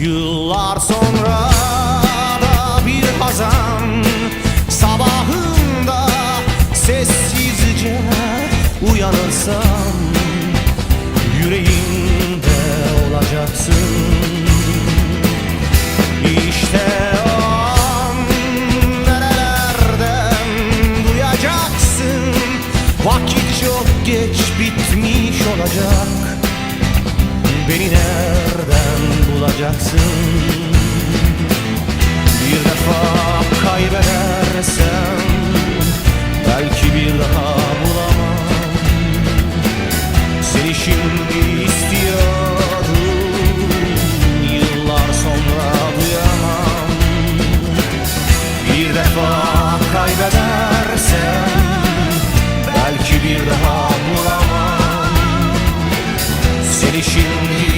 Yıllar sonra da bir hazan. Sabahında sessizce uyanırsam Yüreğimde olacaksın. İşte o an nerelerden duyacaksın? Vakit çok geç bitmiş olacak. Beni nereden bulacaksın Bir defa kaybedersen Belki bir daha bulamam. Seni şimdi istiyorum Yıllar sonra duyamam. Bir defa kaybedersen Belki bir daha bulamam. Seni şimdi